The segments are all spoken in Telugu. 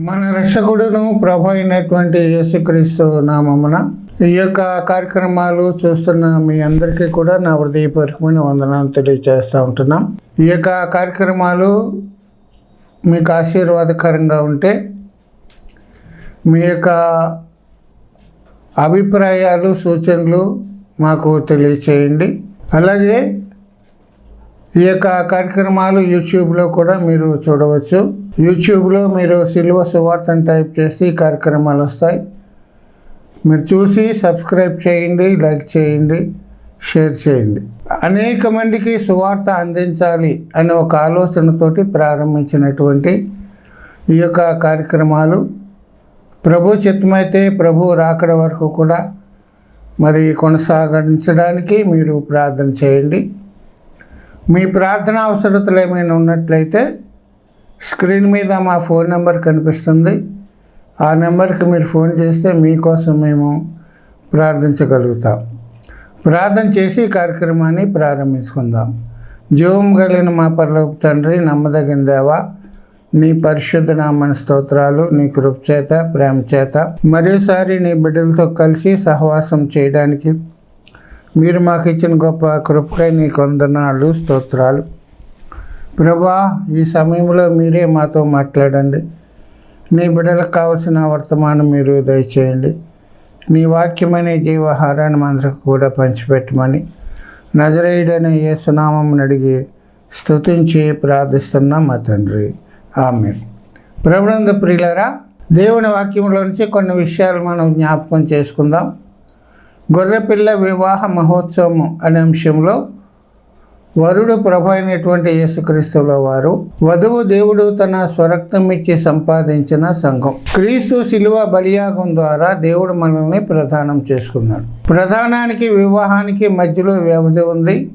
మన రక్షకుడును ప్రభు అయినటువంటి యేసుక్రీస్తు నామమున ఈ యొక్క కార్యక్రమాలు చూస్తున్న మీ అందరికీ కూడా నా హృదయపూర్వకమైన వందనాలు తెలియజేస్తూ ఉంటున్నాం. ఈ యొక్క కార్యక్రమాలు మీకు ఆశీర్వాదకరంగా ఉంటే మీ యొక్క అభిప్రాయాలు సూచనలు మాకు తెలియచేయండి. అలాగే ఈ యొక్క కార్యక్రమాలు యూట్యూబ్లో కూడా మీరు చూడవచ్చు. యూట్యూబ్లో మీరు సిల్వ సువార్తను టైప్ చేసి ఈ కార్యక్రమాలు వస్తాయి. మీరు చూసి సబ్స్క్రైబ్ చేయండి లైక్ చేయండి షేర్ చేయండి. అనేక మందికి సువార్త అందించాలి అనే ఒక ఆలోచనతోటి ప్రారంభించినటువంటి ఈ యొక్క కార్యక్రమాలు. ప్రభు చిత్తమైతే ప్రభు రాకడ వరకు కూడా మరి కొనసాగించడానికి మీరు ప్రార్థన చేయండి. మీ ప్రార్థన అవసరతలు ఏమైనా ఉన్నట్లయితే స్క్రీన్ మీద మా ఫోన్ నెంబర్ కనిపిస్తుంది. ఆ నెంబర్కి మీరు ఫోన్ చేస్తే మీకోసం మేము ప్రార్థించగలుగుతాం. ప్రార్థన చేసి ఈ కార్యక్రమాన్ని ప్రారంభించుకుందాం. జీవం కలిగిన మా పర్లోపు తండ్రి నమ్మదగిన దేవా నీ పరిశుద్ధ నామన స్తోత్రాలు నీ కృప చేత ప్రేమ చేత మరోసారి నీ బిడ్డలతో కలిసి సహవాసం చేయడానికి మీరు మాకు ఇచ్చిన గొప్ప కృపకై నీ కొందనాలు స్తోత్రాలు. ప్రభా ఈ సమయంలో మీరే మాతో మాట్లాడండి. నీ బిడ్డలకు కావలసిన వర్తమానం మీరు దయచేయండి. నీ వాక్యమనే జీవాహారాన్ని మందరికి కూడా పంచిపెట్టమని నజరేయుడనే ఏ సునామం అడిగి స్తుతించి ప్రార్థిస్తున్నాం మా తండ్రి. ఆమె ప్రభునంద ప్రియులరా దేవుని వాక్యంలో నుంచి కొన్ని విషయాలు మనం జ్ఞాపకం చేసుకుందాం. గొర్రెపిల్ల వివాహ మహోత్సవం అనే అంశంలో వరుడు ప్రభు అయినటువంటి యేసుక్రీస్తుల వారు వధువు దేవుడు తన స్వరక్తం ఇచ్చి సంపాదించిన సంఘం. క్రీస్తు శిలువ బలియాగం ద్వారా దేవుడు మనల్ని ప్రదానం చేసుకున్నాడు. ప్రధానానికి వివాహానికి మధ్యలో వ్యవధి ఉంది.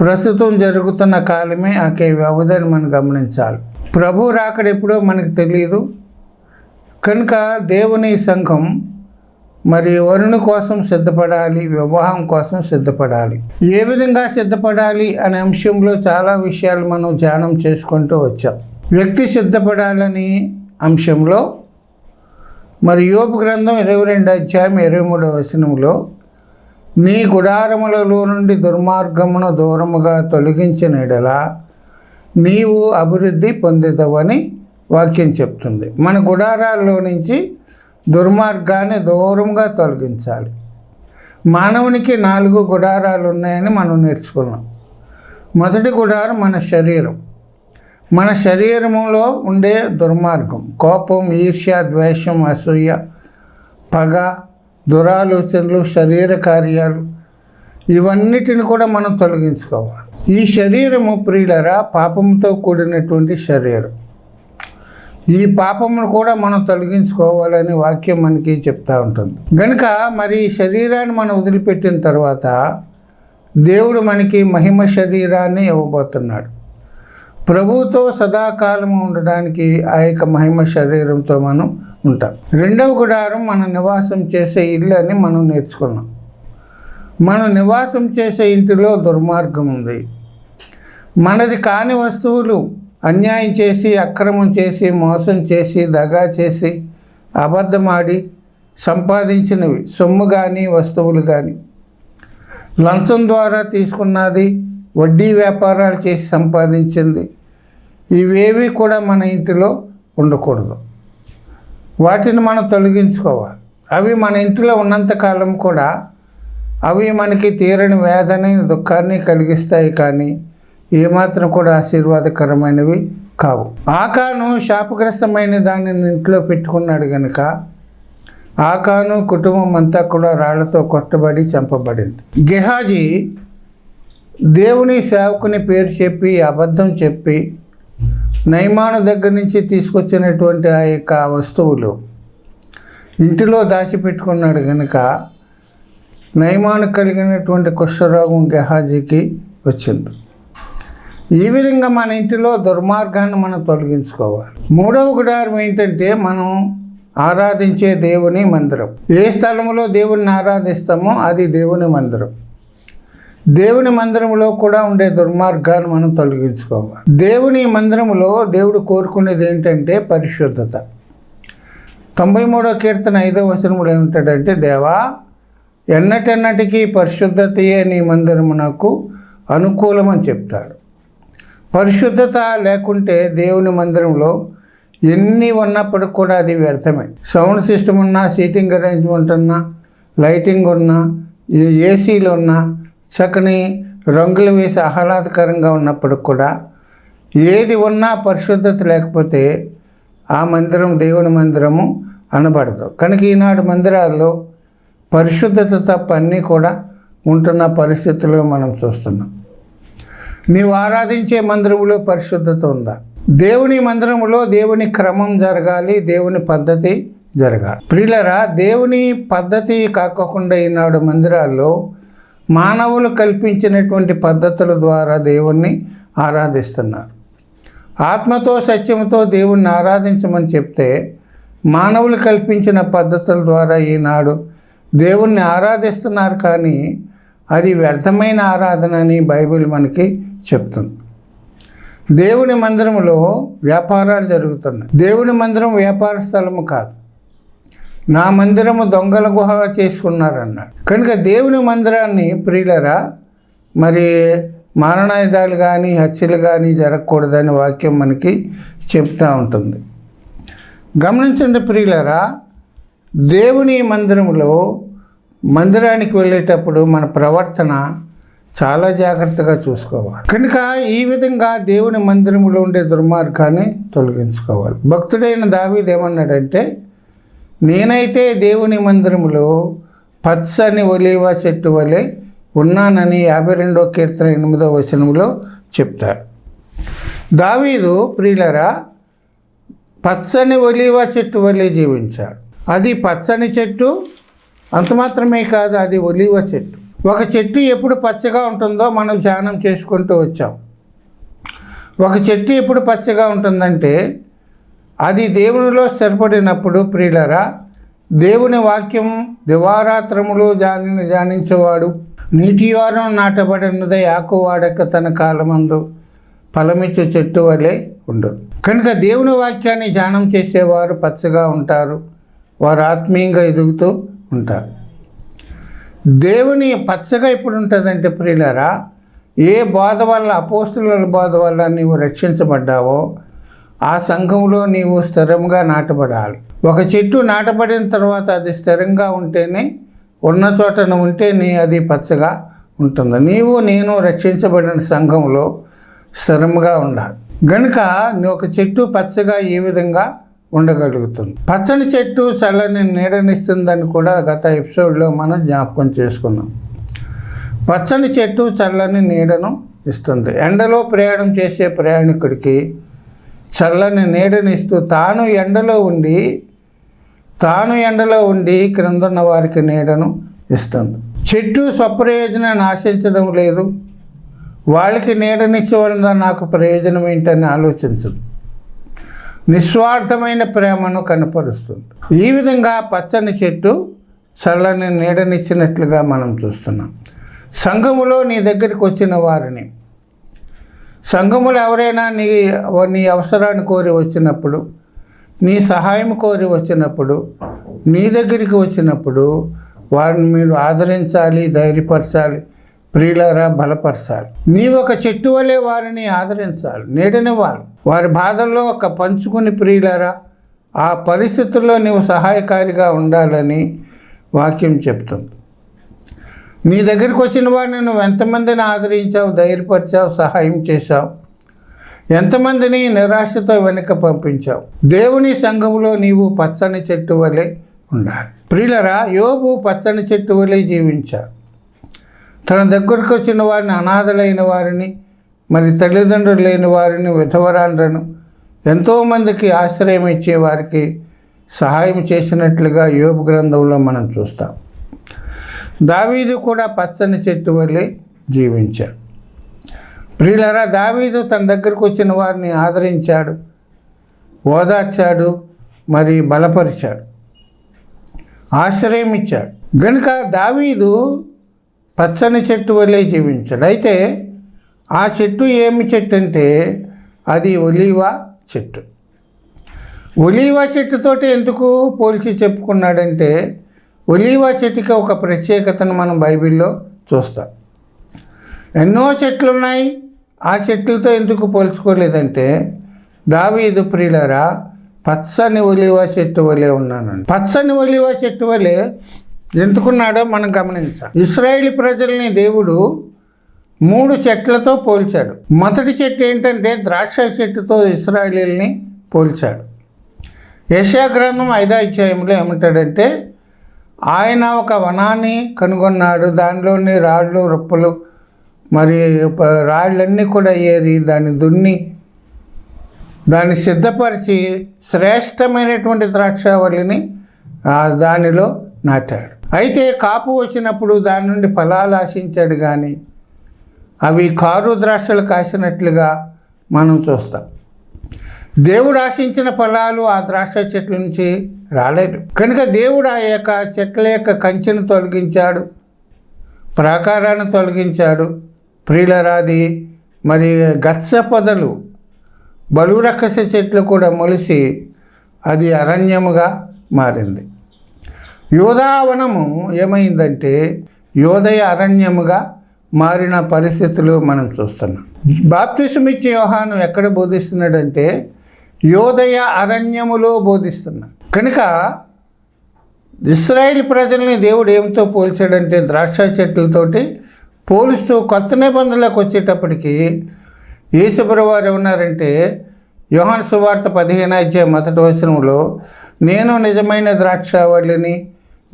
ప్రస్తుతం జరుగుతున్న కాలమే ఆకే వ్యవధిని మనం గమనించాలి. ప్రభు రాకడెప్పుడో మనకు తెలియదు కనుక దేవుని సంఘం మరి వరుణు కోసం సిద్ధపడాలి వివాహం కోసం సిద్ధపడాలి. ఏ విధంగా సిద్ధపడాలి అనే అంశంలో చాలా విషయాలు మనం ధ్యానం చేసుకుంటూ వచ్చాం. వ్యక్తి సిద్ధపడాలని అంశంలో మరి యోపు గ్రంథం ఇరవై రెండు అధ్యాయం ఇరవై మూడవ వచనంలో నీ గుడారములలో నుండి దుర్మార్గమును దూరముగా తొలగించిన ఎడలా నీవు అభివృద్ధి పొందుతావని వాక్యం చెప్తుంది. మన గుడారాల్లో నుంచి దుర్మార్గాన్ని దూరంగా తొలగించాలి. మానవునికి నాలుగు గుడారాలు ఉన్నాయని మనం నేర్చుకున్నాం. మొదటి గుడారం మన శరీరం. మన శరీరంలో ఉండే దుర్మార్గం కోపం ఈర్ష్య ద్వేషం అసూయ పగ దురాలోచనలు శరీర కార్యాలు ఇవన్నిటిని కూడా మనం తొలగించుకోవాలి. ఈ శరీరము ప్రియులరా పాపంతో కూడినటువంటి శరీరం. ఈ పాపమును కూడా మనం తొలగించుకోవాలని వాక్యం మనకి చెప్తా ఉంటుంది. గనుక మరి శరీరాన్ని మనం వదిలిపెట్టిన తర్వాత దేవుడు మనకి మహిమ శరీరాన్ని ఇవ్వబోతున్నాడు. ప్రభువుతో సదాకాలం ఉండడానికి ఆ యొక్క మహిమ శరీరంతో మనం ఉంటాం. రెండవ గుడారం మనం నివాసం చేసే ఇల్లు అని మనం నేర్చుకున్నాం. మనం నివాసం చేసే ఇంటిలో దుర్మార్గం ఉంది. మనది కాని వస్తువులు అన్యాయం చేసి అక్రమం చేసి మోసం చేసి దగా చేసి అబద్ధమాడి సంపాదించినవి సొమ్ము కానీ వస్తువులు కానీ లంచం ద్వారా తీసుకున్నది వడ్డీ వ్యాపారాలు చేసి సంపాదించింది. ఇవేవి కూడా మన ఇంటిలో ఉండకూడదు. వాటిని మనం తొలగించుకోవాలి. అవి మన ఇంటిలో ఉన్నంతకాలం కూడా అవి మనకి తీరని వేదనని దుఃఖాన్ని కలిగిస్తాయి కానీ ఏమాత్రం కూడా ఆశీర్వాదకరమైనవి కావు. ఆకాను శాపగ్రస్తమైన దానిని ఇంట్లో పెట్టుకున్నాడు గనుక ఆకాను కుటుంబం అంతా కూడా రాళ్ళతో కొట్టబడి చంపబడింది. గెహాజీ దేవుని సేవకుని పేరు చెప్పి అబద్ధం చెప్పి నైమాను దగ్గర నుంచి తీసుకొచ్చినటువంటి ఆ యొక్క వస్తువులు ఇంటిలో దాచిపెట్టుకున్నాడు కనుక నయమాను కలిగినటువంటి కుష్ఠరోగం గెహాజీకి వచ్చింది. ఈ విధంగా మన ఇంటిలో దుర్మార్గాన్ని మనం తొలగించుకోవాలి. మూడవ గుడారం ఏంటంటే మనం ఆరాధించే దేవుని మందిరం. ఏ స్థలంలో దేవుణ్ణి ఆరాధిస్తామో అది దేవుని మందిరం. దేవుని మందిరంలో కూడా ఉండే దుర్మార్గాన్ని మనం తొలగించుకోవాలి. దేవుని మందిరంలో దేవుడు కోరుకునేది ఏంటంటే పరిశుద్ధత. తొంభై మూడో కీర్తన ఐదో వచనములు ఏమిటాడంటే దేవా ఎన్నటెన్నటికీ పరిశుద్ధతయే నీ మందిరము నాకు అనుకూలమని చెప్తాడు. పరిశుద్ధత లేకుంటే దేవుని మందిరంలో ఎన్ని ఉన్నప్పటికి కూడా అది వ్యర్థమే. సౌండ్ సిస్టమ్ ఉన్నా సీటింగ్ అరేంజ్మెంట్ ఉన్నా లైటింగ్ ఉన్నా ఈ ఏసీలు ఉన్నా చక్కని రంగులు వేసి ఆహ్లాదకరంగా ఉన్నప్పటికి కూడా ఏది ఉన్నా పరిశుద్ధత లేకపోతే ఆ మందిరం దేవుని మందిరము అనబడదు. కనుక ఈనాడు మందిరాల్లో పరిశుద్ధత తప్ప అన్నీ కూడా ఉంటున్న పరిస్థితులు మనం చూస్తున్నాం. నీవు ఆరాధించే మందిరంలో పరిశుద్ధత ఉందా? దేవుని మందిరంలో దేవుని క్రమం జరగాలి దేవుని పద్ధతి జరగాలి. ప్రియులరా దేవుని పద్ధతి కాకుండా ఈనాడు మందిరాల్లో మానవులు కల్పించినటువంటి పద్ధతుల ద్వారా దేవుణ్ణి ఆరాధిస్తున్నారు. ఆత్మతో సత్యంతో దేవుణ్ణి ఆరాధించమని చెప్తే మానవులు కల్పించిన పద్ధతుల ద్వారా ఈనాడు దేవుణ్ణి ఆరాధిస్తున్నారు కానీ అది వ్యర్థమైన ఆరాధన అని బైబిల్ మనకి చెప్తుంది. దేవుని మందిరంలో వ్యాపారాలు జరుగుతున్నాయి. దేవుని మందిరం వ్యాపార స్థలము కాదు. నా మందిరము దొంగల గుహ చేసుకున్నారన్నాడు. కనుక దేవుని మందిరాన్ని ప్రియులరా మరి మారణాయుధాలు కానీ హత్యలు కానీ జరగకూడదని వాక్యం మనకి చెప్తూ ఉంటుంది. గమనించండి ప్రియులరా దేవుని మందిరంలో మందిరానికి వెళ్ళేటప్పుడు మన ప్రవర్తన చాలా జాగ్రత్తగా చూసుకోవాలి. కనుక ఈ విధంగా దేవుని మందిరంలో ఉండే దుర్మార్గాన్ని తొలగించుకోవాలి. భక్తుడైన దావీదు ఏమన్నాడంటే నేనైతే దేవుని మందిరములో పచ్చని ఒలివ చెట్టు వలె ఉన్నానని యాభై రెండో కీర్తన ఎనిమిదో వచనంలో చెప్తారు. దావీదు ప్రియులరా పచ్చని ఒలివ చెట్టు వలె జీవించాడు. అది పచ్చని చెట్టు అంత మాత్రమే కాదు అది ఒలివ చెట్టు. ఒక చెట్టు ఎప్పుడు పచ్చగా ఉంటుందో మనం ధ్యానం చేసుకుంటూ వచ్చాం. ఒక చెట్టు ఎప్పుడు పచ్చగా ఉంటుందంటే అది దేవునిలో స్థిరపడినప్పుడు ప్రియులరా దేవుని వాక్యం దివారాత్రములు దానిని ధ్యానించేవాడు. నీటి వారం నాటబడినదే ఆకువాడక తన కాలమందు ఫలమిచ్చే చెట్టు వలె ఉండదు కనుక దేవుని వాక్యాన్ని ధ్యానం చేసేవారు పచ్చగా ఉంటారు. వారు ఆత్మీయంగా ఎదుగుతూ ఉంటారు దేవుని పచ్చగా ఎప్పుడు ఉంటుందంటే ప్రియులరా ఏ బాధ వల్ల అపోస్తుల బాధ వల్ల నీవు రక్షించబడ్డావో ఆ సంఘంలో నీవు స్థిరంగా నాటబడాలి. ఒక చెట్టు నాటబడిన తర్వాత అది స్థిరంగా ఉంటేనే ఉన్న చోటన ఉంటేనే అది పచ్చగా ఉంటుంది. నీవు నేను రక్షించబడిన సంఘంలో స్థిరంగా ఉండాలి. గనుక నీ ఒక చెట్టు పచ్చగా ఏ విధంగా ఉండగలుగుతుంది. పచ్చని చెట్టు చల్లని నీడనిస్తుందని కూడా గత ఎపిసోడ్లో మనం జ్ఞాపకం చేసుకున్నాం. పచ్చని చెట్టు చల్లని నీడను ఇస్తుంది. ఎండలో ప్రయాణం చేసే ప్రయాణికుడికి చల్లని నీడనిస్తూ తాను ఎండలో ఉండి తాను ఎండలో ఉండి క్రిందున్న వారికి నీడను ఇస్తుంది. చెట్టు స్వప్రయోజనాన్ని ఆశించడం లేదు. వాళ్ళకి నీడనిచ్చవలన నాకు ప్రయోజనం ఏంటని ఆలోచించదు. నిస్వార్థమైన ప్రేమను కనపరుస్తుంది. ఈ విధంగా పచ్చని చెట్టు చల్లని నీడనిచ్చినట్లుగా మనం చూస్తున్నాం. సంఘములో నీ దగ్గరికి వచ్చిన వారిని సంఘములు ఎవరైనా నీ నీ అవసరాన్ని కోరి వచ్చినప్పుడు నీ సహాయం కోరి వచ్చినప్పుడు నీ దగ్గరికి వచ్చినప్పుడు వారిని మీరు ఆదరించాలి ధైర్యపరచాలి ప్రియులరా బలపరచాలి. నీవు ఒక చెట్టు వలె వారిని ఆదరించాలి. నీడనివ్వాలి వారి బాధల్లో ఒక పంచుకుని ప్రియులరా ఆ పరిస్థితుల్లో నీవు సహాయకారిగా ఉండాలని వాక్యం చెప్తుంది. నీ దగ్గరికి వచ్చిన వారిని నువ్వు ఎంతమందిని ఆదరించావు ధైర్యపరిచావు సహాయం చేశావు? ఎంతమందిని నిరాశతో వెనుక పంపించావు? దేవుని సంఘములో నీవు పచ్చని చెట్టు వలె ఉండాలి. ప్రియులరా యోగు పచ్చని చెట్టు వలె జీవించారు తన దగ్గరకు వచ్చిన వారిని అనాథలైన వారిని మరి తల్లిదండ్రులు లేని వారిని విధవరాండ్రను ఎంతోమందికి ఆశ్రయం ఇచ్చే వారికి సహాయం చేసినట్లుగా యోగ గ్రంథంలో మనం చూస్తాం. దావీదు కూడా పచ్చని చెట్టు వల్లే జీవించాడు. ప్రియులరా దావీదు తన దగ్గరకు వచ్చిన వారిని ఆదరించాడు ఓదార్చాడు మరి బలపరిచాడు ఆశ్రయం ఇచ్చాడు. గనుక దావీదు పచ్చని చెట్టు వలె జీవించాడు అయితే ఆ చెట్టు ఏమి చెట్టు అంటే అది ఒలీవా చెట్టు. ఒలీవా చెట్టుతోటి ఎందుకు పోల్చి చెప్పుకున్నాడంటే ఒలీవా చెట్టుకి ఒక ప్రత్యేకతను మనం బైబిల్లో చూస్తాం. ఎన్నో చెట్లు ఉన్నాయి ఆ చెట్లతో ఎందుకు పోల్చుకోలేదంటే దావీదు ప్రియులరా పచ్చని ఒలివా చెట్టు వలె ఉన్నానండి పచ్చని ఒలివా చెట్టు వలె ఎందుకున్నాడో మనం గమనించాం ఇస్రాయేల్ ప్రజల్ని దేవుడు మూడు చెట్లతో పోల్చాడు. మొదటి చెట్టు ఏంటంటే ద్రాక్ష చెట్టుతో ఇస్రాయేలీల్ని పోల్చాడు. యశా గ్రంథం ఐదో అధ్యాయంలో ఏమంటాడంటే ఆయన ఒక వనాన్ని కనుగొన్నాడు దానిలోని రాళ్ళు రొప్పలు మరి రాళ్ళన్నీ కూడా ఏరి దాన్ని దున్ని దాన్ని సిద్ధపరిచి శ్రేష్టమైనటువంటి ద్రాక్షావళిని దానిలో నాటాడు. అయితే కాపు వచ్చినప్పుడు దాని నుండి ఫలాలు ఆశించాడు కానీ అవి కారు ద్రాక్షలు కాసినట్లుగా మనం చూస్తాం. దేవుడు ఆశించిన ఫలాలు ఆ ద్రాక్ష చెట్ల నుంచి రాలేదు. కనుక దేవుడు ఆ యొక్క చెట్ల యొక్క కంచెను తొలగించాడు ప్రాకారాన్ని తొలగించాడు. ప్రియులరాది మరి గచ్చ పొదలు బలురక్కస చెట్లు కూడా మొలిసి అది అరణ్యముగా మారింది. యోధావనము ఏమైందంటే యోదయ అరణ్యముగా మారిన పరిస్థితులు మనం చూస్తున్నాం. బాప్తిసమిచ్చే యోహాను ఎక్కడ బోధిస్తున్నాడంటే యోదయ అరణ్యములో బోధిస్తున్నాడు. కనుక ఇస్రాయేల్ ప్రజల్ని దేవుడు ఏమితో పోల్చాడంటే ద్రాక్ష చెట్లతోటి పోలుస్తూ కొత్త నిబంధనలకు వచ్చేటప్పటికి యేసుప్రభు వారు ఏమన్నారంటే యోహాన్ సువార్త పదిహేను అధ్యాయం మొదటి వచనంలో నేను నిజమైన ద్రాక్షావళిని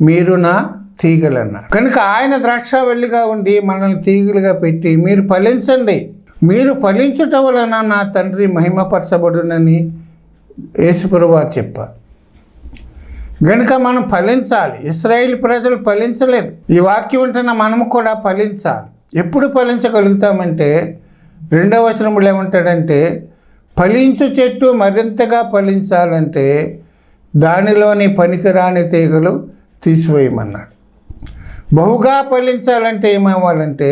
మీరు నా తీగలన్నారు. కనుక ఆయన ద్రాక్షావళిగా ఉండి మనల్ని తీగలుగా పెట్టి మీరు ఫలించండి. మీరు ఫలించుట వలన నా తండ్రి మహిమపరచబడునని యేసుప్రభువారు చెప్పారు. గనుక మనం ఫలించాలి. ఇస్రాయేల్ ప్రజలు ఫలించలేదు. ఈ వాక్యం ఉంటున్న మనము కూడా ఫలించాలి. ఎప్పుడు ఫలించగలుగుతామంటే రెండవ వచనములు ఏమంటాడంటే ఫలించు చెట్టు మరింతగా ఫలించాలంటే దానిలోని పనికిరాని తీగలు తీసివేయమన్నాడు. బహుగా ఫలించాలంటే ఏమవ్వాలంటే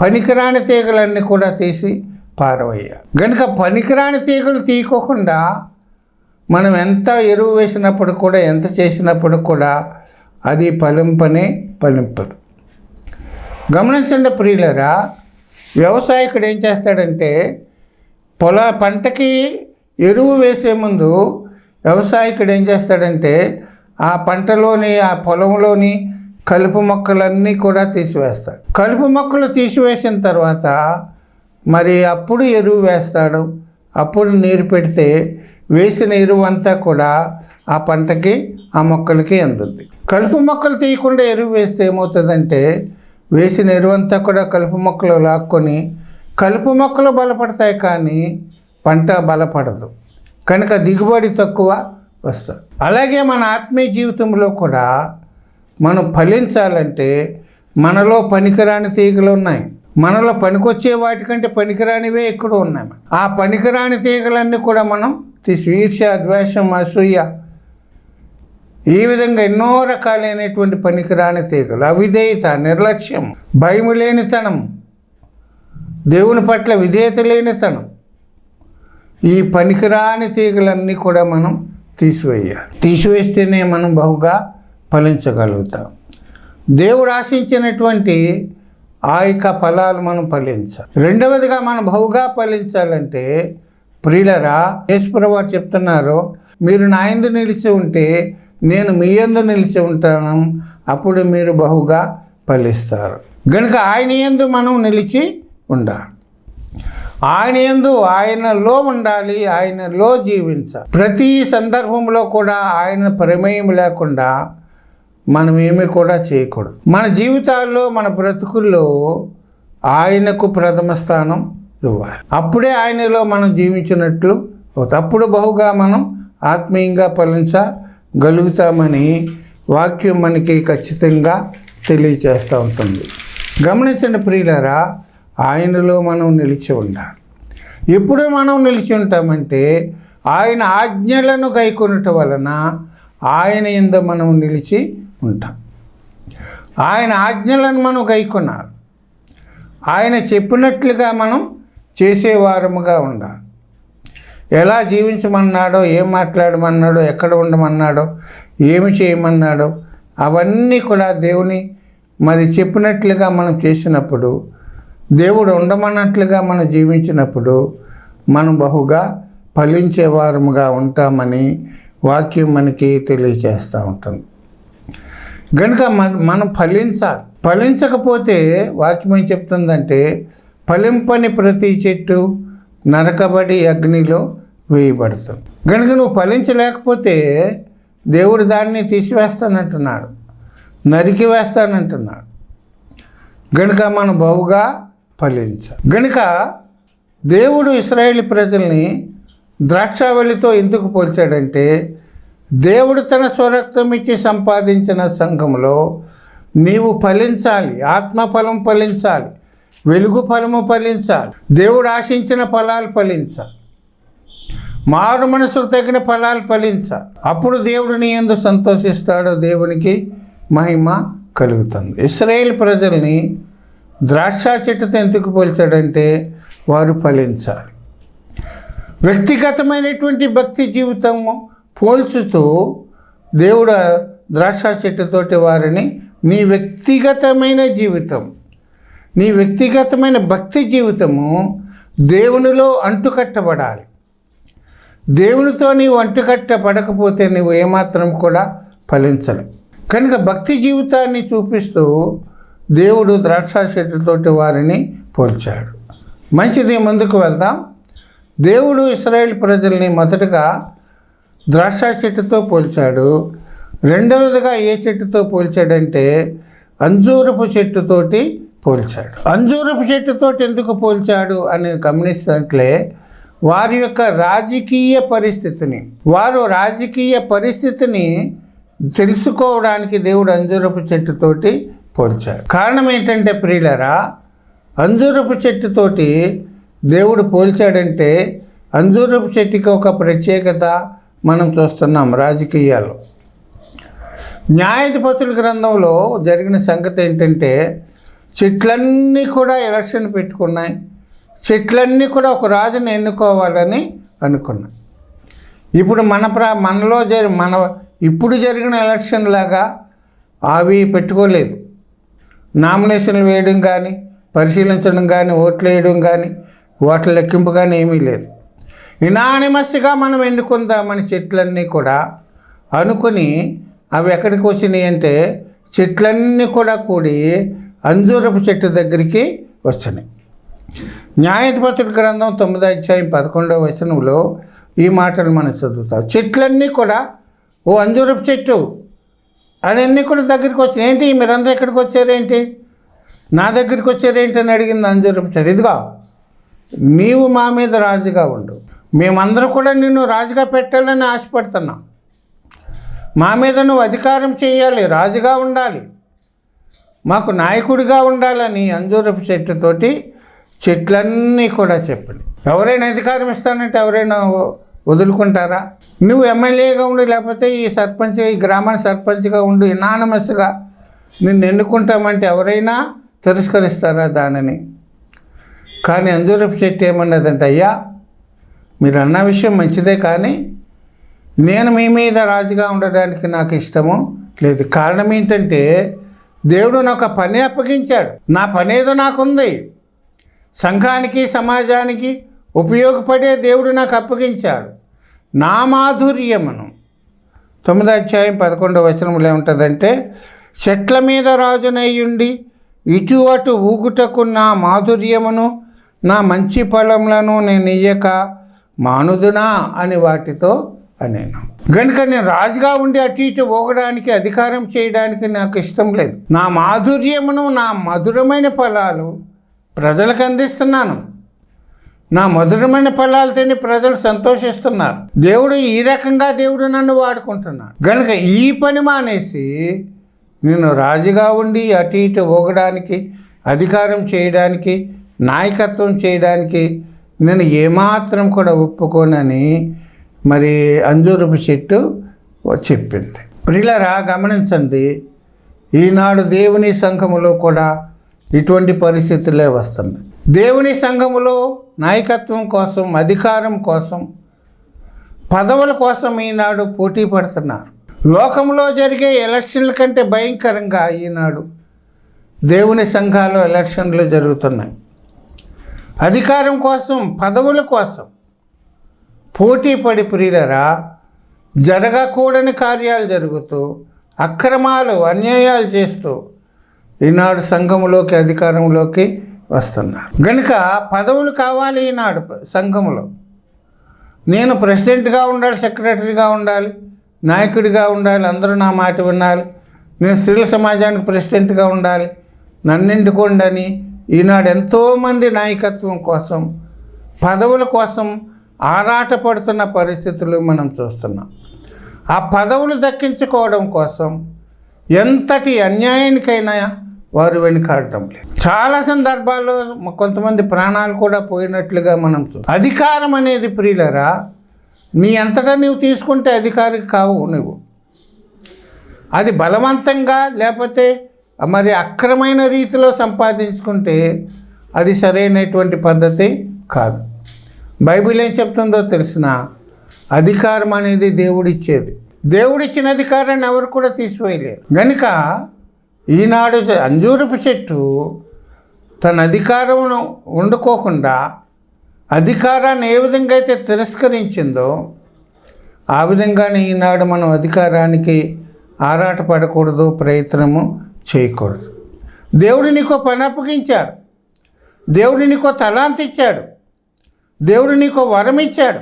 పనికిరాని తీగలన్నీ కూడా తీసి పారవేయాలి. కనుక పనికిరాని తీగలు తీయకోకుండా మనం ఎంత ఎరువు వేసినప్పుడు కూడా ఎంత చేసినప్పుడు కూడా అది ఫలింపనే ఫలింపదు. గమనించండి ప్రియులరా వ్యవసాయకుడు ఏం చేస్తాడంటే పొల పంటకి ఎరువు వేసే ముందు వ్యవసాయకుడు ఏం చేస్తాడంటే ఆ పంటలోని ఆ పొలంలోని కలుపు మొక్కలన్నీ కూడా తీసివేస్తాడు. కలుపు మొక్కలు తీసివేసిన తర్వాత మరి అప్పుడు ఎరువు వేస్తాడు. అప్పుడు నీరు పెడితే వేసిన ఎరువు అంతా కూడా ఆ పంటకి ఆ మొక్కలకి అందుతుంది కలుపు మొక్కలు తీయకుండా ఎరువు వేస్తే ఏమవుతుందంటే వేసిన ఎరువు అంతా కూడా కలుపు మొక్కలు లాక్కొని కలుపు మొక్కలు బలపడతాయి కానీ పంట బలపడదు. కనుక దిగుబడి తక్కువ వస్తాం. అలాగే మన ఆత్మీయ జీవితంలో కూడా మనం ఫలించాలంటే మనలో పనికిరాని తీగలు ఉన్నాయి. మనలో పనికొచ్చే వాటికంటే పనికిరానివే ఎక్కడ ఉన్నాయి. ఆ పనికిరాని తీగలన్నీ కూడా మనం ఈర్ష్య ద్వేషం అసూయ ఈ విధంగా ఎన్నో రకాలైనటువంటి పనికిరాని తీగలు. అవిధేయత నిర్లక్ష్యం భయము లేనితనం దేవుని పట్ల విధేయత లేనితనం ఈ పనికిరాని తీగలన్నీ కూడా మనం తీసివేయాలి. తీసివేస్తేనే మనం బహుగా ఫలించగలుగుతాం. దేవుడు ఆశించినటువంటి ఆ యొక్క ఫలాలు మనం ఫలించాలి. రెండవదిగా మనం బహుగా ఫలించాలంటే ప్రియులరా యేసుప్రభు చెప్తున్నారు మీరు నా ఎందు నిలిచి ఉంటే నేను మీ ఎందు నిలిచి ఉంటాను. అప్పుడు మీరు బహుగా ఫలిస్తారు. కనుక ఆయన యందు మనం నిలిచి ఉండాలి. ఆయన ఎందు ఆయనలో ఉండాలి ఆయనలో జీవించాలి ప్రతి సందర్భంలో కూడా ఆయన ప్రమేయం లేకుండా మనం ఏమీ కూడా చేయకూడదు. మన జీవితాల్లో మన బ్రతుకుల్లో ఆయనకు ప్రథమ స్థానం ఇవ్వాలి. అప్పుడే ఆయనలో మనం జీవించినట్లు అప్పుడు బహుగా మనం ఆత్మీయంగా ఫలించగలుగుతామని వాక్యం మనకి ఖచ్చితంగా తెలియచేస్తూ ఉంటుంది. గమనించండి ప్రియులారా ఆయనలో మనం నిలిచి ఉండాలి. ఎప్పుడు మనం నిలిచి ఉంటామంటే ఆయన ఆజ్ఞలను గైకొనటం వలన ఆయన ఇంద మనం నిలిచి ఉంటాం. ఆయన ఆజ్ఞలను మనం గైకొనాలి. ఆయన చెప్పినట్లుగా మనం చేసేవారముగా ఉండాలి. ఎలా జీవించమన్నాడో ఏం మాట్లాడమన్నాడో ఎక్కడ ఉండమన్నాడో ఏమి చేయమన్నాడో అవన్నీ కూడా దేవుని మరి చెప్పినట్లుగా మనం చేసినప్పుడు దేవుడు ఉండమన్నట్లుగా మనం జీవించినప్పుడు మనం బహుగా ఫలించేవారముగా ఉంటామని వాక్యం మనకి తెలియజేస్తూ ఉంటుంది. కనుక మన మనం ఫలించాలి. ఫలించకపోతే వాక్యం ఏం చెప్తుందంటే ఫలింపని ప్రతి చెట్టు నరకబడి అగ్నిలో వేయబడుతుంది. కనుక నువ్వు ఫలించలేకపోతే దేవుడు దాన్ని తీసివేస్తానంటున్నాడు. నరికి వేస్తానంటున్నాడు. గనుక మనం బహుగా ఫలించ. గనుక దేవుడు ఇస్రాయేల్ ప్రజల్ని ద్రాక్షావళితో ఎందుకు పోల్చాడంటే దేవుడు తన స్వరక్తం ఇచ్చి సంపాదించిన సంఘంలో నీవు ఫలించాలి ఆత్మఫలం ఫలించాలి వెలుగు ఫలము ఫలించాలి దేవుడు ఆశించిన ఫలాలు ఫలించాలి మారు మనసుకు తగిన ఫలాలు ఫలించాలి అప్పుడు దేవుడు నీ ఎందు సంతోషిస్తాడో దేవునికి మహిమ కలుగుతుంది. ఇస్రాయేల్ ప్రజల్ని ద్రాక్ష చెట్టుతో ఎందుకు పోల్చాడంటే వారు ఫలించాలి. వ్యక్తిగతమైనటువంటి భక్తి జీవితము పోల్చుతూ దేవుడు ద్రాక్ష చెట్టుతోటి వారిని నీ వ్యక్తిగతమైన జీవితం నీ వ్యక్తిగతమైన భక్తి జీవితము దేవునిలో అంటుకట్టబడాలి. దేవునితో నీవు అంటుకట్టబడకపోతే నువ్వు ఏమాత్రం కూడా ఫలించలేవు. కనుక భక్తి జీవితాన్ని చూపిస్తూ దేవుడు ద్రాక్ష చెట్టుతోటి వారిని పోల్చాడు. మంచిది ముందుకు వెళ్దాం. దేవుడు ఇస్రాయేల్ ప్రజల్ని మొదటగా ద్రాక్ష చెట్టుతో పోల్చాడు. రెండవదిగా ఏ చెట్టుతో పోల్చాడంటే అంజూరపు చెట్టుతోటి పోల్చాడు. అంజూరపు చెట్టుతోటి ఎందుకు పోల్చాడు అని గమనిస్తున్నట్లే వారి యొక్క రాజకీయ పరిస్థితిని వారు రాజకీయ పరిస్థితిని తెలుసుకోవడానికి దేవుడు అంజూరపు చెట్టుతోటి పోల్చాడు కారణం ఏంటంటే ప్రియులరా అంజూరపు చెట్టుతోటి దేవుడు పోల్చాడంటే అంజూరపు చెట్టుకి ఒక ప్రత్యేకత మనం చూస్తున్నాం రాజకీయాలు న్యాయాధిపతుల గ్రంథంలో జరిగిన సంగతి ఏంటంటే చెట్లన్నీ కూడా ఎలక్షన్ పెట్టుకున్నాయి. చెట్లన్నీ కూడా ఒక రాజుని ఎన్నుకోవాలని అనుకున్నాయి ఇప్పుడు మన ప్రా మనలో జరి మన ఇప్పుడు జరిగిన ఎలక్షన్ లాగా అవి పెట్టుకోలేదు. నామినేషన్లు వేయడం కానీ పరిశీలించడం కానీ ఓట్లు వేయడం కానీ ఓట్ల లెక్కింపు కానీ ఏమీ లేదు. ఇనానిమస్గా మనం ఎన్నుకుందామని చెట్లన్నీ కూడా అనుకుని అవి ఎక్కడికి వచ్చినాయి అంటే చెట్లన్నీ కూడా కూడి అంజూరపు చెట్టు దగ్గరికి వచ్చినాయి. న్యాయధిపతుడి గ్రంథం తొమ్మిదో అధ్యాయం పదకొండవ వచనంలో ఈ మాటలు మనం చదువుతాం. చెట్లన్నీ కూడా ఓ అంజూరపు చెట్టు అన్ని కూడా దగ్గరికి వచ్చి ఏంటి మీరందరూ ఎక్కడికి వచ్చారేంటి? నా దగ్గరికి వచ్చారేంటి? అని అడిగింది అంజూరపు చెట్టు ఇదిగా నీవు మా మీద రాజుగా ఉండు. మేమందరం కూడా నిన్ను రాజుగా పెట్టాలని ఆశపడుతున్నాం. మా మీద నువ్వు అధికారం చేయాలి రాజుగా ఉండాలి. మాకు నాయకుడిగా ఉండాలని అంజూరపు చెట్టుతోటి చెట్లన్నీ కూడా చెప్పండి. ఎవరైనా అధికారం ఇస్తానంటే ఎవరైనా వదులుకుంటారా? నువ్వు ఎమ్మెల్యేగా ఉండు లేకపోతే ఈ సర్పంచ్ ఈ గ్రామానికి సర్పంచ్గా ఉండు ఇనానమస్గా నిన్ను ఎన్నుకుంటామంటే ఎవరైనా తిరస్కరిస్తారా దానిని? కానీ అంజూరపు చెట్టు ఏమన్నదంటే అయ్యా మీరు అన్న విషయం మంచిదే కానీ నేను మీ మీద రాజుగా ఉండడానికి నాకు ఇష్టము లేదు. కారణం ఏంటంటే దేవుడు నాకు ఒక పని అప్పగించాడు. నా పని ఏదో నాకుంది. సంఘానికి సమాజానికి ఉపయోగపడే దేవుడు నాకు అప్పగించాడు. నా మాధుర్యమును. తొమ్మిదో అధ్యాయం పదకొండవ వచనంలో ఏముంటుందంటే చెట్ల మీద రాజునయ్యుండి ఇటు అటు ఊగుటకు నా మాధుర్యమును నా మంచి ఫలములను నేను ఇయ్యక మానుదునా అని వాటితో అనేను. కనుక నేను రాజుగా ఉండి అటు ఇటు ఊగడానికి అధికారం చేయడానికి నాకు ఇష్టం లేదు. నా మాధుర్యమును నా మధురమైన ఫలాలు ప్రజలకు అందిస్తున్నాను. నా మధురమైన ఫలాలు తిని ప్రజలు సంతోషిస్తున్నారు. దేవుడు ఈ రకంగా దేవుడు నన్ను వాడుకుంటున్నాడు. కనుక ఈ పని మానేసి నేను రాజుగా ఉండి అటు ఇటు ఊగడానికి అధికారం చేయడానికి నాయకత్వం చేయడానికి నేను ఏమాత్రం కూడా ఒప్పుకోనని మరి అంజూరపు చెట్టు చెప్పింది. ప్రిలరా గమనించండి ఈనాడు దేవుని సంఘములో కూడా ఇటువంటి పరిస్థితులే వస్తుంది దేవుని సంఘములో నాయకత్వం కోసం అధికారం కోసం పదవుల కోసం ఈనాడు పోటీ పడుతున్నారు. లోకంలో జరిగే ఎలక్షన్ల కంటే భయంకరంగా ఈనాడు దేవుని సంఘాలు ఎలక్షన్లు జరుగుతున్నాయి. అధికారం కోసం పదవుల కోసం పోటీ పడి ప్రియులరా జరగకూడని కార్యాలు జరుగుతూ అక్రమాలు అన్యాయాలు చేస్తూ ఈనాడు సంఘములోకి అధికారంలోకి వస్తున్నారు కనుక పదవులు కావాలి ఈనాడు సంఘంలో నేను ప్రెసిడెంట్గా ఉండాలి సెక్రటరీగా ఉండాలి నాయకుడిగా ఉండాలి అందరూ నా మాట వినాలి. నేను స్త్రీల సమాజానికి ప్రెసిడెంట్గా ఉండాలి. నన్నెండుకోండని ఈనాడు ఎంతోమంది నాయకత్వం కోసం పదవుల కోసం ఆరాటపడుతున్న పరిస్థితులు మనం చూస్తున్నాం. ఆ పదవులు దక్కించుకోవడం కోసం ఎంతటి అన్యాయానికైనా వారు వెనుకాడటం లేదు. చాలా సందర్భాల్లో కొంతమంది ప్రాణాలు కూడా పోయినట్లుగా మనం చూ అధికారం అనేది ప్రియులరా నీ అంతటా నీవు తీసుకుంటే అధికారి కావు నువ్వు. అది బలవంతంగా లేకపోతే మరి అక్రమైన రీతిలో సంపాదించుకుంటే అది సరైనటువంటి పద్ధతి కాదు. బైబిల్ ఏం చెప్తుందో తెలిసిన అధికారం అనేది దేవుడిచ్చేది. దేవుడిచ్చిన అధికారాన్ని ఎవరు కూడా తీసివేయలేరు. కనుక ఈనాడు అంజూరపు చెట్టు తన అధికారమును వండుకోకుండా అధికారాన్ని ఏ విధంగా అయితే తిరస్కరించిందో ఆ విధంగానే ఈనాడు మనం అధికారానికి ఆరాటపడకూడదు ప్రయత్నము చేయకూడదు. దేవుడు నీకో పని అప్పగించాడు. దేవుడు నీకో తలాంతి ఇచ్చాడు. దేవుడు నీకో వరం ఇచ్చాడు.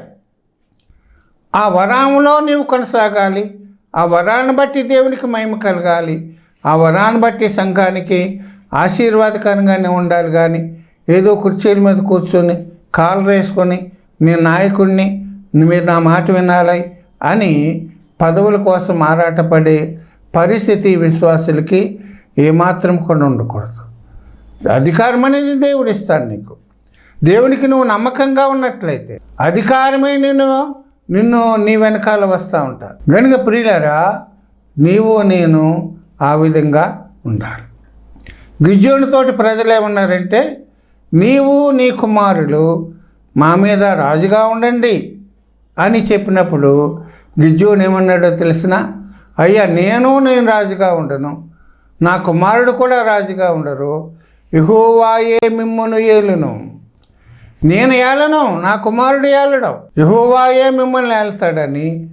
ఆ వరంలో నీవు కొనసాగాలి. ఆ వరాన్ని బట్టి దేవునికి మహిమ కలగాలి. ఆ వరాన్ని బట్టి సంఘానికి ఆశీర్వాదకరంగానే ఉండాలి కానీ ఏదో కుర్చీల మీద కూర్చొని కాలు వేసుకొని నేను నాయకుడిని మీరు నా మాట వినాలి అని పదవుల కోసం ఆరాటపడే పరిస్థితి విశ్వాసులకి ఏమాత్రం కూడా ఉండకూడదు. అధికారం అనేది దేవుడు ఇస్తాడు నీకు. దేవునికి నువ్వు నమ్మకంగా ఉన్నట్లయితే అధికారమే నేను నిన్ను నీ వెనకాల వస్తూ ఉంటాను కనుక ప్రియులరా నీవు నేను ఆ విధంగా ఉండాలి. గిజ్జోనితోటి ప్రజలు ఏమన్నారంటే నీవు నీ కుమారులు మా మీద రాజుగా ఉండండి అని చెప్పినప్పుడు గిజ్జోని ఏమన్నాడో తెలిసిన అయ్యా నేను నేను రాజుగా ఉండను. నా కుమారుడు కూడా రాజుగా ఉండరు. యహోవాయే మిమ్మను ఏలును. నేను ఏలను నా కుమారుడు ఏలడం. యహోవాయే మిమ్మల్ని ఏలుతాడని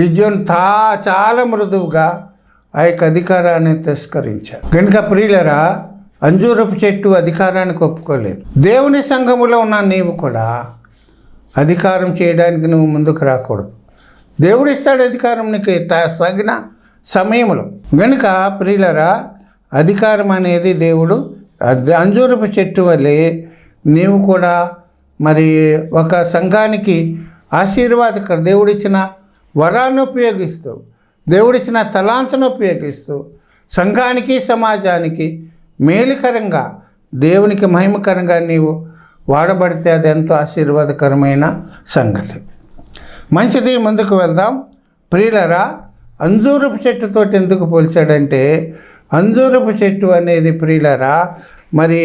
గిజ్జోన్ తా చాలా మృదువుగా ఆ యొక్క అధికారాన్ని తిరస్కరించారు. కనుక ప్రియులరా అంజూరపు చెట్టు అధికారానికి ఒప్పుకోలేదు. దేవుని సంఘములో ఉన్న నీవు కూడా అధికారం చేయడానికి నువ్వు ముందుకు రాకూడదు. దేవుడు ఇస్తాడు అధికారం నీకు తగిన సమయంలో. గనుక ప్రియులరా అధికారం అనేది దేవుడు అంజూరపు చెట్టు వల్లే నీవు కూడా మరి ఒక సంఘానికి ఆశీర్వాదకర దేవుడిచ్చిన వరాన్ని ఉపయోగిస్తావు. దేవుడిచ్చిన తలాంతను ఉపయోగిస్తూ సంఘానికి సమాజానికి మేలుకరంగా దేవునికి మహిమకరంగా నీవు వాడబడితే అది ఎంతో ఆశీర్వాదకరమైన సంగతి. మంచిది ముందుకు వెళ్దాం. ప్రియులరా అంజూరపు చెట్టుతో ఎందుకు పోల్చాడంటే అంజూరపు చెట్టు అనేది ప్రియులరా మరి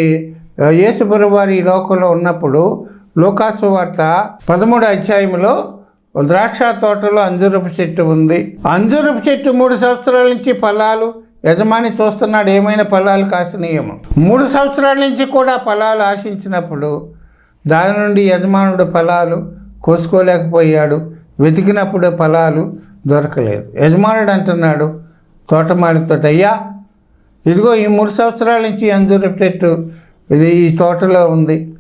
యేసుపురవారి ఈ లోకంలో ఉన్నప్పుడు లోకాసు వార్త పదమూడు అధ్యాయంలో ద్రాక్ష తోటలో అంజూరపు చెట్టు ఉంది. అంజూరపు చెట్టు మూడు సంవత్సరాల నుంచి ఫలాలు. యజమాని చూస్తున్నాడు ఏమైనా ఫలాలు కాసినయేమో? మూడు సంవత్సరాల నుంచి కూడా ఫలాలు ఆశించినప్పుడు దాని నుండి యజమానుడు ఫలాలు కోసుకోలేకపోయాడు. వెతికినప్పుడు ఫలాలు దొరకలేదు. యజమానుడు అంటున్నాడు తోటమాలితో అయ్యా ఇదిగో ఈ మూడు సంవత్సరాల నుంచి అంజూరపు చెట్టు ఇది ఈ తోటలో ఉంది.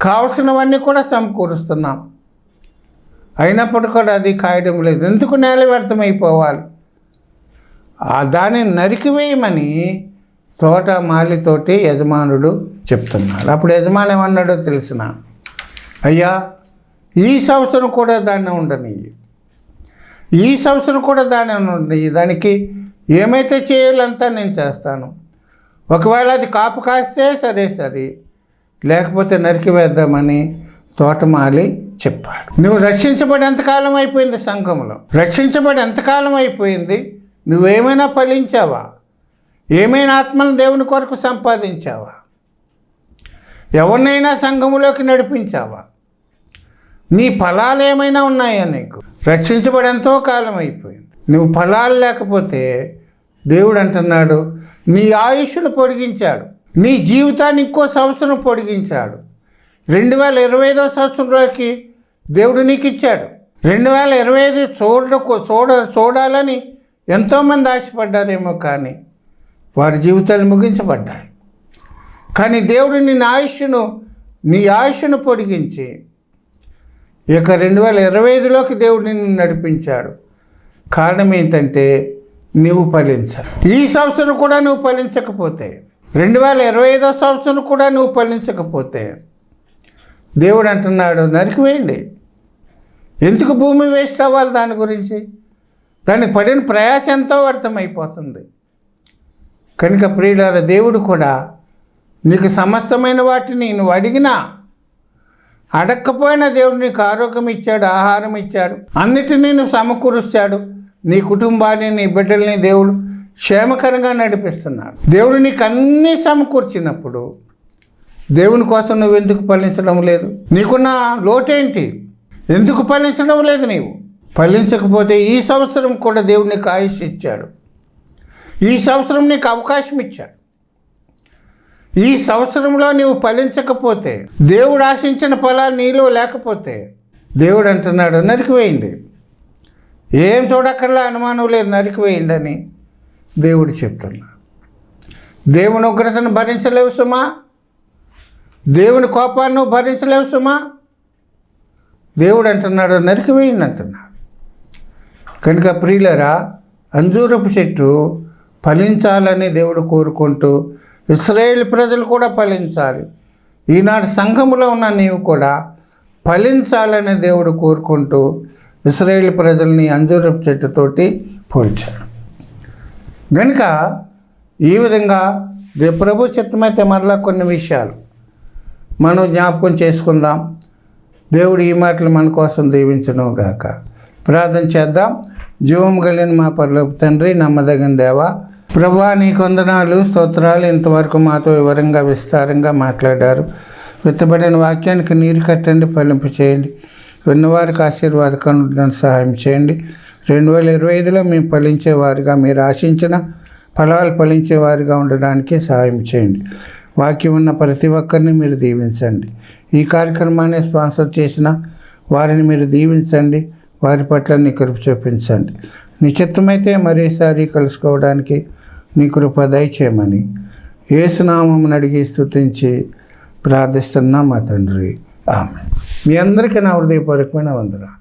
కావలసినవన్నీ కూడా సమకూరుస్తున్నాం. అయినప్పుడు కూడా అది కాయడం లేదు. ఎందుకు నేల వ్యర్థమైపోవాలి? ఆ దాన్ని నరికివేయమని తోట మాలితోటి యజమానుడు చెప్తున్నాడు. అప్పుడు యజమాని ఏమన్నాడో తెలిసిన? అయ్యా ఈ సంవత్సరం కూడా దాన్ని ఉండని ఈ సంవత్సరం కూడా దాన్ని ఉండని దానికి ఏమైతే చేయాలంతా నేను చేస్తాను. ఒకవేళ అది కాపు కాస్తే సరే సరే. లేకపోతే నరికివేద్దామని తోటమాలి చెప్పాడు నువ్వు రక్షించబడి ఎంతకాలం అయిపోయింది సంఘంలో రక్షించబడి ఎంతకాలం అయిపోయింది? నువ్వేమైనా ఫలించావా? ఏమైనా ఆత్మను దేవుని కొరకు సంపాదించావా? ఎవరినైనా సంఘములోకి నడిపించావా? నీ ఫలాలు ఏమైనా ఉన్నాయా నీకు? రక్షించబడి ఎంతో కాలం అయిపోయింది. నువ్వు ఫలాలు లేకపోతే దేవుడు అంటున్నాడు నీ ఆయుష్ను పొడిగించాడు నీ జీవితాన్ని ఇంకో సంవత్సరం పొడిగించాడు. రెండు వేల ఇరవై ఐదో సంవత్సరంలోకి దేవుడు నీకు ఇచ్చాడు. రెండు వేల ఇరవై ఐదు చూడకు చూడ చూడాలని ఎంతోమంది ఆశపడ్డారేమో కానీ వారి జీవితాలు ముగించబడ్డాయి. కానీ దేవుడు నిన్న ఆయుష్ను నీ ఆయుష్ను పొడిగించి ఇక రెండు వేల ఇరవై ఐదులోకి దేవుడు నిన్ను నడిపించాడు. కారణం ఏంటంటే నువ్వు ఫలించాలి. ఈ సంవత్సరం కూడా నువ్వు ఫలించకపోతే రెండు వేల ఇరవై ఐదో సంవత్సరం కూడా నువ్వు ఫలించకపోతే దేవుడు అంటున్నాడు నరికివేయండి ఎందుకు భూమి వేస్ట్ అవ్వాలి దాని గురించి? దానికి పడిన ప్రయాస ఎంతో అర్థమైపోతుంది. కనుక ప్రియులార దేవుడు కూడా నీకు సమస్తమైన వాటిని నువ్వు అడిగినా అడక్కపోయినా దేవుడు నీకు ఆరోగ్యం ఇచ్చాడు ఆహారం ఇచ్చాడు అన్నిటినీ నువ్వు సమకూరుస్తాడు. నీ కుటుంబాన్ని నీ బిడ్డల్ని దేవుడు క్షేమకరంగా నడిపిస్తున్నాడు. దేవుడు నీకు అన్నీ సమకూర్చినప్పుడు దేవుని కోసం నువ్వు ఎందుకు ఫలించడం లేదు? నీకున్న లోటేంటి? ఎందుకు ఫలించడం లేదు నీవు? ఫలించకపోతే ఈ సంవత్సరం కూడా దేవుడు నీకు ఆయుష్ ఇచ్చాడు. ఈ సంవత్సరం నీకు అవకాశం ఇచ్చాడు. ఈ సంవత్సరంలో నీవు ఫలించకపోతే దేవుడు ఆశించిన ఫలాలు నీలో లేకపోతే దేవుడు అంటున్నాడు నరికివేయండి ఏం చూడక్కర్లా అనుమానం లేదు నరికివేయండి అని దేవుడు చెప్తున్నా. దేవుని ఉగ్రతను భరించలేవు సుమా. దేవుని కోపాన్ని భరించలేవు సుమా. దేవుడు అంటున్నాడు నరికివేయండి అంటున్నాడు. కనుక ప్రియులరా అంజూరపు చెట్టు ఫలించాలని దేవుడు కోరుకుంటూ ఇస్రాయేల్ ప్రజలు కూడా ఫలించాలి. ఈనాడు సంఘములో ఉన్న నీవు కూడా ఫలించాలని దేవుడు కోరుకుంటూ ఇస్రాయేల్ ప్రజల్ని అంజూరపు చెట్టుతోటి పోల్చాడు. కనుక ఈ విధంగా ప్రభు చిత్తమైతే మరలా కొన్ని విషయాలు మనం జ్ఞాపకం చేసుకుందాం. దేవుడు ఈ మాటలు మన కోసం దీవించను గాక ప్రార్థన చేద్దాం. జీవం కలిగిన మా పరలోపు తండ్రి నమ్మదగిన దేవా ప్రభా నీ కొందనాలు స్తోత్రాలు. ఇంతవరకు మాతో వివరంగా విస్తారంగా మాట్లాడారు. విత్తబడిన వాక్యానికి నీరు కట్టండి ఫలింపు చేయండి. విన్నవారికి ఆశీర్వాదకరం సహాయం చేయండి. రెండు వేల ఇరవై ఐదులో మేము ఫలించేవారుగా మీరు ఆశించిన ఫలాలు ఫలించే వారిగా ఉండడానికి సహాయం చేయండి. వాక్యం ఉన్న ప్రతి ఒక్కరిని మీరు దీవించండి. ఈ కార్యక్రమాన్ని స్పాన్సర్ చేసిన వారిని మీరు దీవించండి. వారి పట్ల నీ కృప చూపించండి. నిశ్చిత్తమైతే మరోసారి కలుసుకోవడానికి నీ కృప దయచేయమని ఏసునామం అడిగి స్తుతించి ప్రార్థిస్తున్నా మా తండ్రి. ఆమె మీ అందరికీ నా హృదయపూర్వకమైన వందనాలు.